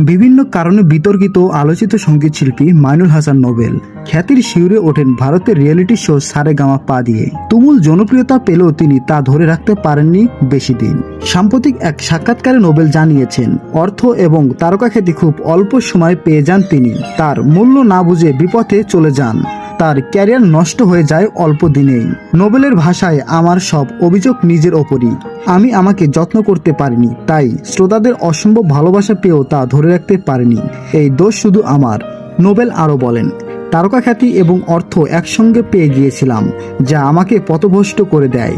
বিভিন্ন কারণে বিতর্কিত আলোচিত সংগীত শিল্পী মাইনুল হাসান নোবেল খ্যাতির শিউরে ওঠেন ভারতের রিয়েলিটি শো সারে গামা পা দিয়ে। তুমুল জনপ্রিয়তা পেলেও তিনি তা ধরে রাখতে পারেননি বেশি দিন। সাম্প্রতিক এক সাক্ষাৎকারে নোবেল জানিয়েছেন, অর্থ এবং তারকা খ্যাতি খুব অল্প সময় পেয়ে যান তিনি। তার মূল্য না বুঝে বিপথে চলে যান। তার ক্যারিয়ার নষ্ট হয়ে যায় অল্প দিনেই। নোবেলের ভাষায় আমার সব অভিযোগ নিজের ওপরই। আমি আমাকে যত্ন করতে পারিনি, তাই শ্রোতাদের অসম্ভব ভালোবাসা পেয়েও তা ধরে রাখতে পারিনি। এই দোষ শুধু আমার, নোবেল আরও বলেন। তারকা খ্যাতি এবং অর্থ একসঙ্গে পেয়ে গিয়েছিলাম, যা আমাকে পথভ্রষ্ট করে দেয়।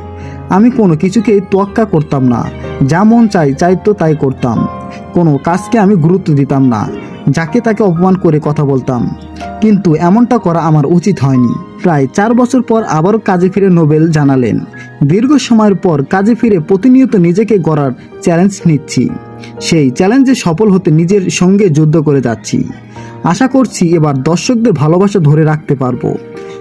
আমি কোনো কিছুকেই তোয়াক্কা করতাম না, যা মন চাই চাইতো তাই করতাম। কোনো কাজকে আমি গুরুত্ব দিতাম না যাকে তাকে অপমান করে কথা বলতাম। কিন্তু এমনটা করা আমার উচিত হয়নি। প্রায় চার বছর পর আবারও কাজে ফিরে নোবেল জানালেন। দীর্ঘ সময়ের পর কাজে ফিরে প্রতিনিয়ত নিজেকে গড়ার চ্যালেঞ্জ নিচ্ছি। সেই চ্যালেঞ্জে সফল হতে নিজের সঙ্গে যুদ্ধ করে যাচ্ছি। আশা করছি এবার দর্শকদের ভালোবাসা ধরে রাখতে পারব।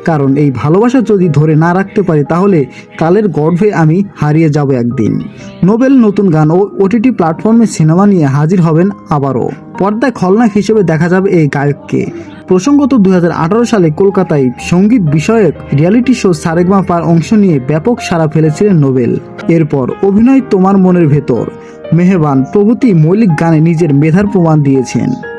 কারণ এই ভালোবাসা যদি ধরে না রাখতে পারি তাহলে কালের গর্ভে আমি হারিয়ে যাব একদিন। নোবেল নতুন গান ও ওটিটি প্ল্যাটফর্মে সিনেমা নিয়ে হাজির হবেন আবারও। পর্দায় খলনায়ক হিসেবে দেখা যাবে এই গায়ককে। প্রসঙ্গত দুই হাজার আঠারো সালে কলকাতায় সংগীত বিষয়ক রিয়ালিটি শো সারেগমা পার অংশ নিয়ে ব্যাপক সাড়া ফেলেছিলেন নোবেল। এরপর অভিনয় তোমার মনের ভেতর। মেহবান প্রভৃতি মৌলিক গানে নিজের মেধার প্রমাণ দিয়েছেন।